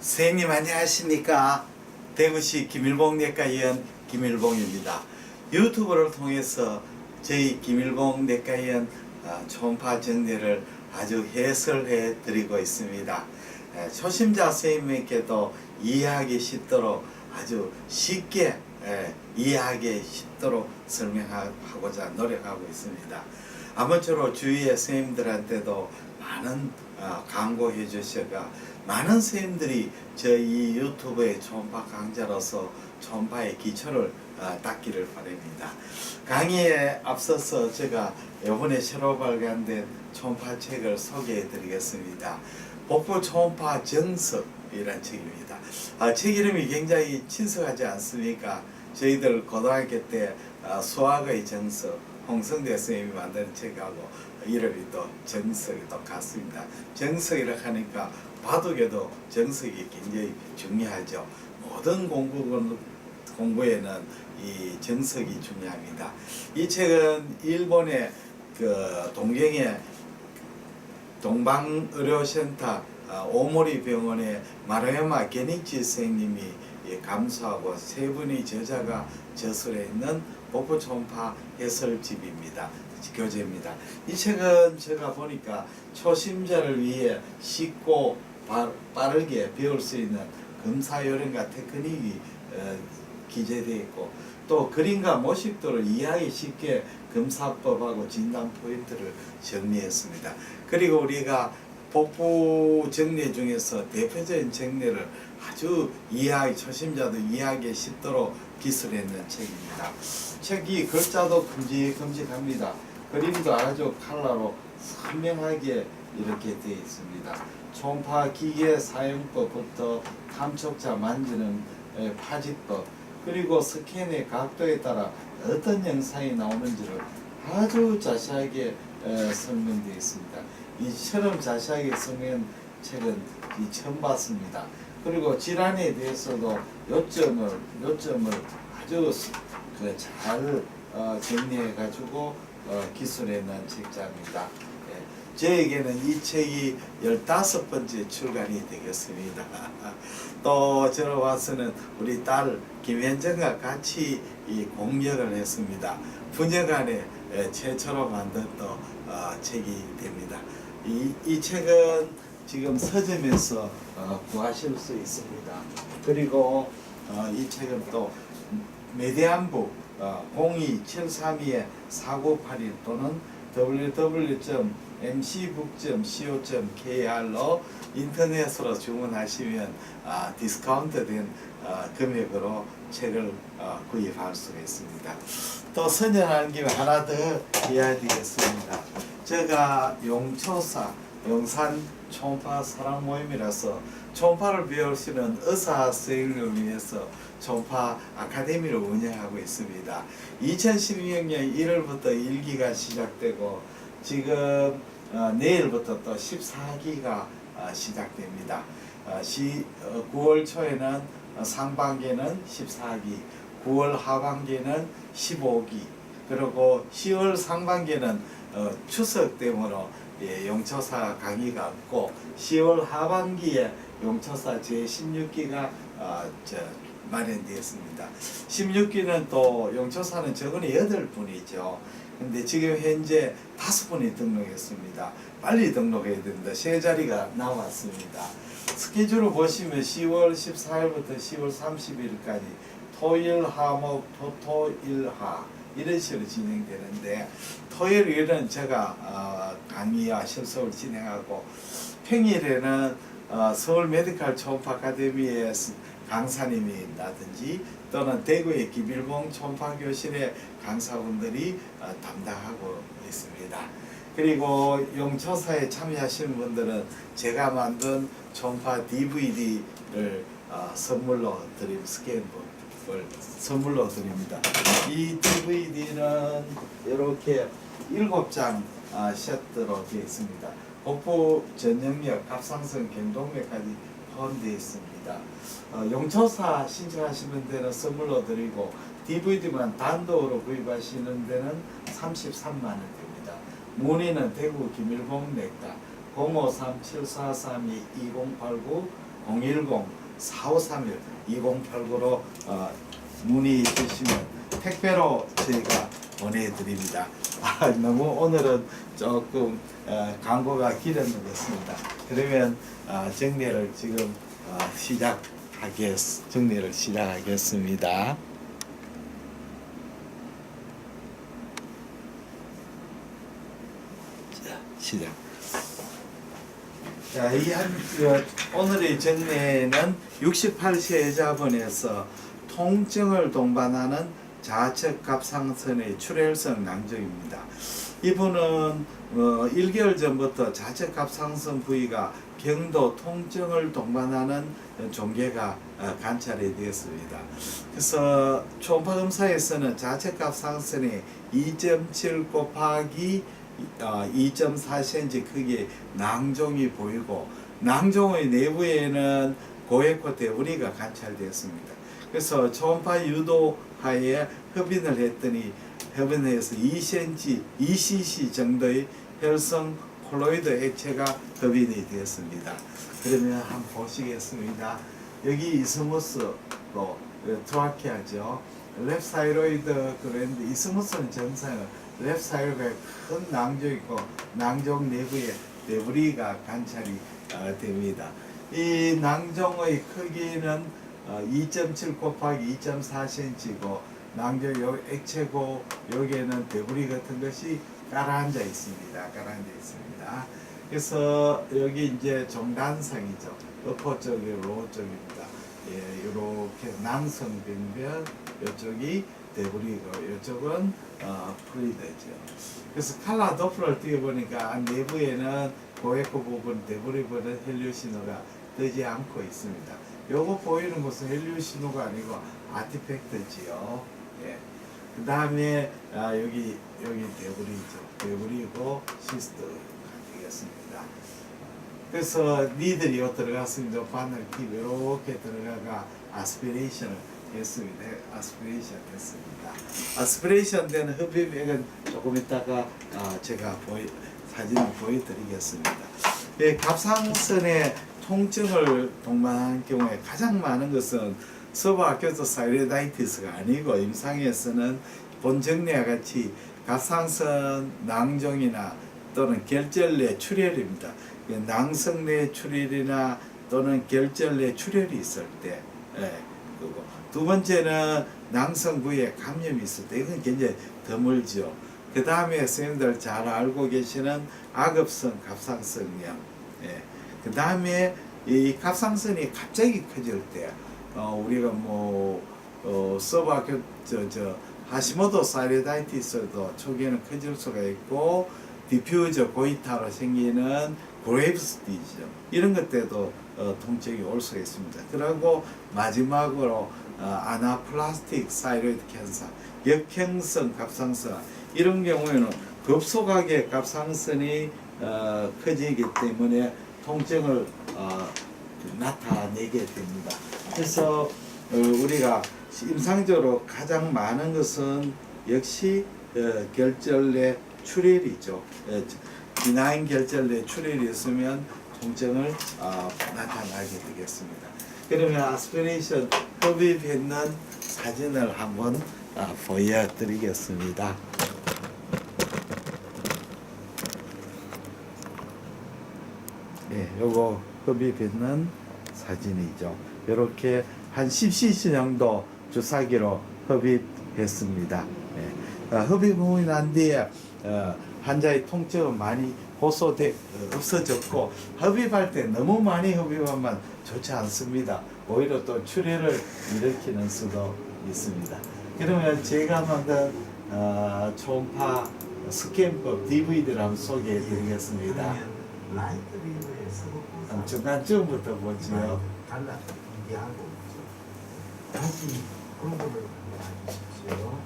선생님 안녕하십니까? 대구시 김일봉 내과 의원 김일봉입니다. 유튜브를 통해서 저희 김일봉 내과 의원 아, 초음파 정례를 아주 해설해 드리고 있습니다. 에, 초심자 선생님에게도 이해하기 쉽도록 아주 쉽게 에, 이해하기 쉽도록 설명하고자 노력하고 있습니다. 아무쪼록 주위의 선생님들한테도 많은 어, 광고해 주셔가 많은 선생님들이 저희 유튜브의 초음파 강좌로서 초음파의 기초를 어, 닦기를 바랍니다. 강의에 앞서서 제가 이번에 새로 발간된 초음파 책을 소개해 드리겠습니다. 복부 초음파 정석이란 책입니다. 아, 책 이름이 굉장히 친숙하지 않습니까? 저희들 고등학교 때 아, 수학의 정석 홍성대 선생님이 만든 책하고 이름이 또 정석이 또 같습니다. 정석이라 하니까 바둑에도 정석이 굉장히 중요하죠. 모든 공부 공부에는 이 정석이 중요합니다. 이 책은 일본의 그 동경의 동방의료센터 아, 오모리 병원의 마라야마 게니치 선생님이 예, 감수하고 세 분의 저자가 저술해 있는 초음파 해설집입니다. 교재입니다. 이 책은 제가 보니까 초심자를 위해 쉽고 바, 빠르게 배울 수 있는 검사 요령과 테크닉이 어, 기재되어 있고 또 그림과 모식도를 이해하기 쉽게 검사법하고 진단 포인트를 정리했습니다. 그리고 우리가 복부 정례 중에서 대표적인 정례를 아주 이해하기 초심자도 이해하기 쉽도록 기술했는 책입니다. 책이 글자도 큼직큼직합니다. 그림도 아주 칼라로 선명하게 이렇게 되어 있습니다. 초음파 기계 사용법부터 탐촉자 만지는 에, 파지법 그리고 스캔의 각도에 따라 어떤 영상이 나오는지를 아주 자세하게 에, 설명되어 있습니다. 이처럼 자세하게 설명한 책은 이 처음 봤습니다. 그리고 질환에 대해서도 요점을 요점을 아주 그잘 어, 정리해 가지고 어, 기술해 낸 책자입니다. 예. 저에게는 이 책이 15번째 출간이 되겠습니다. 또 저를 와서는 우리 딸 김현정과 같이 이 공력을 했습니다. 분여간에 예, 최초로 만든 또 어, 책이 됩니다. 이, 이 책은 지금 서점에서 어, 구하실 수 있습니다. 그리고 어, 이 책은 또 메디안부 어, 02732-4981 또는 www.mcbook.co.kr로 인터넷으로 주문하시면 아, 디스카운트된 아, 금액으로 책을 어, 구입할 수가 있습니다. 또 선전하는 김에 하나 더 해야 되겠습니다. 제가 용초사 용산 초음파 사랑 모임이라서 초음파를 배우시는 의사 선생님을 위해서 초음파 아카데미를 운영하고 있습니다. 2016년 1월부터 1기가 시작되고 지금 어, 내일부터 또 14기가 어, 시작됩니다. 어, 시, 어, 9월 초에는 어, 상반기는 14기, 9월 하반기는 15기, 그리고 10월 상반기는 어, 추석 때문에 예, 용처사 강의가 없고 10월 하반기에 용처사 제16기가 어, 저, 마련되었습니다. 16기는 또 용처사는 적은이 8분이죠. 근데 지금 현재 5분이 등록했습니다. 빨리 등록해야 됩니다. 세 자리가 나왔습니다. 스케줄을 보시면 10월 14일부터 10월 30일까지 토일 하목 토토일하 이런 식으로 진행되는데 토요일은 제가 어, 강의와 실습을 진행하고 평일에는 어, 서울 메디칼 초음파 아카데미의 강사님이라든지 또는 대구의 김일봉 초음파 교실의 강사분들이 어, 담당하고 있습니다. 그리고 용처사에 참여하시는 분들은 제가 만든 초음파 DVD를 어, 선물로 드림 스캔북을 선물로 드립니다. 이 DVD는 이렇게 일곱 장 아, 셔트로 되어 있습니다. 복부 전영력, 갑상선, 경동맥까지 포함되어 있습니다. 어, 용처사 신청하시는 데는 선물로 드리고 DVD만 단독으로 구입하시는 데는 33만 원 됩니다. 문의는 대구 김일봉 내과 053-7432-2089 010-4531-2089로 어, 문의 주시면 택배로 저희가 보내드립니다. 아, 너무 오늘은 조금 어, 광고가 길었는 것 같습니다. 그러면 어, 정리를 지금 어, 시작하겠 정리를 시작하겠습니다. 자, 시작. 자, 이 한, 어, 오늘의 정례는 68세 여자분에서 통증을 동반하는 좌측 갑 상선의 출혈성 낭종입니다. 이분은 어, 1개월 전부터 좌측 갑 상선 부위가 경도 통증을 동반하는 종괴가 어, 관찰이 되었습니다. 그래서 초음파 검사에서는 좌측 갑 상선에 2.7 곱하기 어, 2.4cm 크기의 낭종이 보이고 낭종의 내부에는 고액호 대부리가 관찰되었습니다. 그래서 초음파 유도 하에 흡인을 했더니 흡인해서 2cm, 2cc 정도의 혈성 콜로이드 액체가 흡인이 되었습니다. 그러면 한번 보시겠습니다. 여기 이스무스로 트라키아죠. 랩사이로이드 그랜드 이스무스는 정상은 랩사이로가 큰 낭종 있고 낭종 내부에 데브리가 관찰이 어, 됩니다. 이 낭종의 크기는 어, 2.7 곱하기 2.4cm고 낭종 요 액체고 여기에는 데브리 같은 것이 깔아앉아 있습니다. 깔아앉아 있습니다. 그래서 여기 이제 종단상이죠. 어퍼 쪽이 로우 쪽입니다. 예, 이렇게 낭성변변 이쪽이 데브리고 이쪽은 어, 프리드죠. 그래서 칼라 도플러를 띄워보니까 내부에는 고에코 부분 데브리 부분 헬리오 신호가 뜨지 않고 있습니다. 요거 보이는 것은 헬리오 신호가 아니고 아티팩트지요. 예. 그 다음에 아, 여기 여기 데브리죠. 데브리고 시스트가 되겠습니다. 그래서 니들이 요 들어갔습니다. 바늘 팁 이렇게 들어가가 아스피레이션을 했습니다. 아스피레이션 했습니다. 아스피레이션 되는 흡입액은 조금 이따가 아, 제가 보이, 사진을 보여드리겠습니다. 예, 갑상선의 통증을 동반하는 경우에 가장 많은 것은 서부학교도 사이레다이티스가 아니고 임상에서는 본정리와 같이 갑상선 낭종이나 또는 결절내 출혈입니다. 그 낭성내 출혈이나 또는 결절내 출혈이 있을 때, 예, 그거. 두 번째는 낭성 부위에 감염이 있을 때, 이건 굉장히 드물죠. 그 다음에 선생님들 잘 알고 계시는 악업성 갑상선염, 예. 그 다음에 이 갑상선이 갑자기 커질 때, 어, 우리가 뭐, 어, 서브학교, 저, 저, 하시모토 사이레다이티스도 초기에는 커질 수가 있고, 디퓨저 고이타로 생기는 그레이브스 디죠. 이런 것 때도 어, 통증이 올 수가 있습니다. 그리고 마지막으로 어, 아나플라스틱 사이로이드 캔서, 역형성 갑상선 이런 경우에는 급속하게 갑상선이 어, 커지기 때문에 통증을 어, 나타내게 됩니다. 그래서 어, 우리가 임상적으로 가장 많은 것은 역시 어, 결절내 출혈이죠. 어, 비나인 결절내 출혈이 있으면 통증을 어, 나타나게 되겠습니다. 그러면 아스피레이션 흡입했는 사진을 한번 어, 보여드리겠습니다. 예, 요거 흡입했는 사진이죠. 이렇게 한 10cc 정도 주사기로 흡입했습니다. 예. 어, 흡입 후난 뒤에 어, 환자의 통증은 많이 호소돼 어, 없어졌고 흡입할 때 너무 많이 흡입하면 좋지 않습니다. 오히려 또 출혈을 일으키는 수도 있습니다. 그러면 제가 만든 어, 초음파 스캔법 DVD를 한번 소개해 드리겠습니다. 중간쯤부터 보죠. 달라서 공개하고 다시 그런 거를 알려주십시오.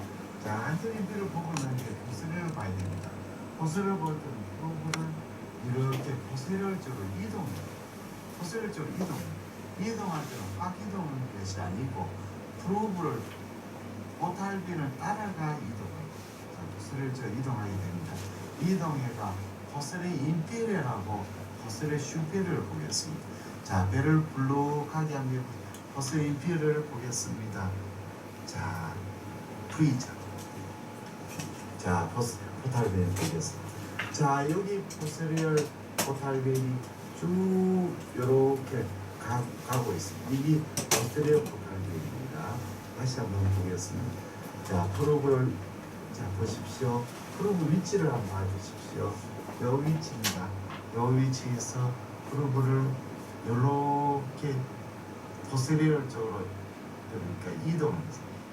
자, 한쪽인들을 보고 난 뒤에 보스를 봐야 됩니다. 보스를 볼 때는 프로브를 이렇게 보스럴적으로 이동해요. 보스럴적으로 이동. 이동할 때는 확 이동하는 것이 아니고 프로브를 오탈빈을 따라가 이동해요. 자, 보스럴적으로 이동하게 됩니다. 이동해가 보스의 인피레하고 보스의 슈페를 보겠습니다. 자 배를 불룩하게 하며 포스린 피를 보겠습니다. 자 V자 자 포스 포탈벤 보겠습니다. 자 여기 포스리얼 포탈벤이 쭉 이렇게 가, 가고 있습니다. 이게 포스리얼 포탈벤입니다. 다시 한번 보겠습니다. 자 프로그를 자 보십시오. 프로그 위치를 한번 봐주십시오. 요 위치입니다. 요 위치에서 이렇게 포스리얼 쪽으로 그러니까 이동을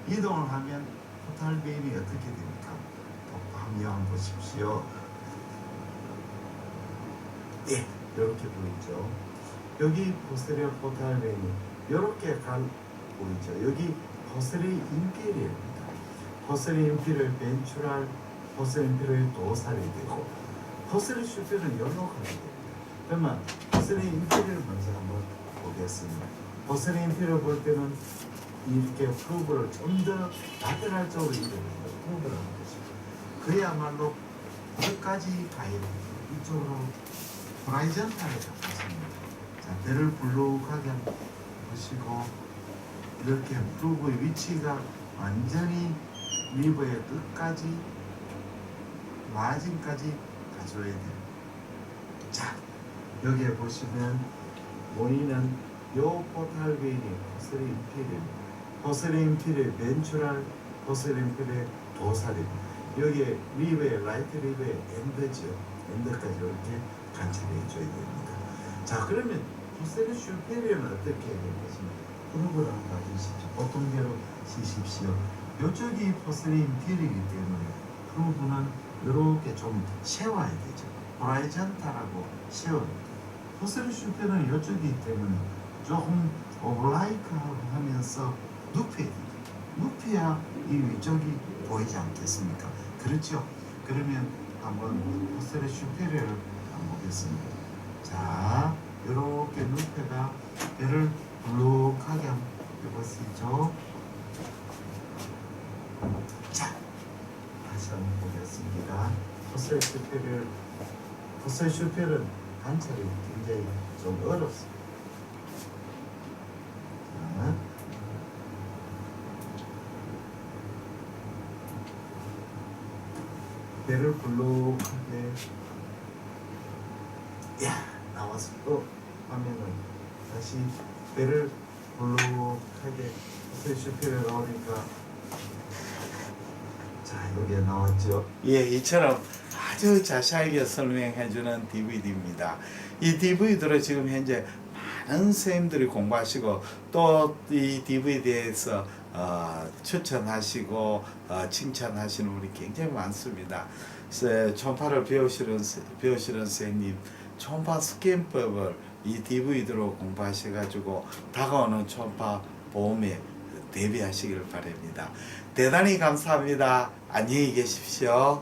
이동을 하면 포탈 베임이 어떻게 됩니까? 한번 보십시오. 예, 이렇게 보이죠. 여기 포스리얼 포탈 베임이 이렇게 간 보이죠. 여기 포스리 인피리입니다. 포스리 인피를 벤츄랄 포스리 인피를 도살이 되고 슈피는 열로 가게 됩니다. 그러면 포스리 인피를 먼저 한번 보겠습니다. 포스리 인피를 볼 때는 이렇게 프로브를 좀더 쪽으로 이동해서 프로브를 하는 것입니다. 그야말로 끝까지 됩니다. 이쪽으로 호라이전탈에 잡혔습니다. 자, 배를 불룩하게 보시고 이렇게 프로브의 위치가 완전히 리버의 끝까지 마진까지 가져야 돼요. 자, 여기에 보시면 모이는 요 포탈베인이 포스린 피를 포스린 피를 벤츄랄 포스린 피를 도살입니다. 여기에 리버의 라이트 리버의 엔드죠. 엔드까지 이렇게 관찰해 줘야 됩니다. 자, 그러면 포스린 슈페리는 어떻게 해야 되겠습니까? 프로그램 봐주십시오. 보통대로 쓰십시오. 이쪽이 포스린 필이기 때문에 프로브는 이렇게 좀 세워야 되죠. 호라이전탈하고 세워야 돼요. 포스린 슈페는 이쪽이기 때문에 조금 오블라이크하고 하면서 눕혀야 돼요. 눕혀야 이 위쪽이 보이지 않겠습니까? 그렇죠? 그러면 한번 포스린 슈페를 한번 보겠습니다. 자, 이렇게 눕혀가 배를 불룩하게 한번 해보시죠. 자, 다시 한번 보겠습니다. 포스의 슈페를 포스의 슈페는 관찰이 굉장히 좀 어렵습니다. 자, 배를 불룩하게 야 나와서 또 화면을 다시 배를 볼록하게 스페를 나오니까 자 여기에 나왔죠 예, 이처럼 아주 자세하게 설명해주는 DVD입니다. 이 DVD로 지금 현재 많은 선생님들이 공부하시고 또 이 DVD에서 어, 추천하시고 어, 칭찬하시는 분이 굉장히 많습니다. 총파를 배우시는 스- 배우시는 선생님 총파 스캔법을 이 DVD로 공부하셔가지고 다가오는 총파 보험에 대비하시기를 바랍니다. 대단히 감사합니다. 안녕히 계십시오.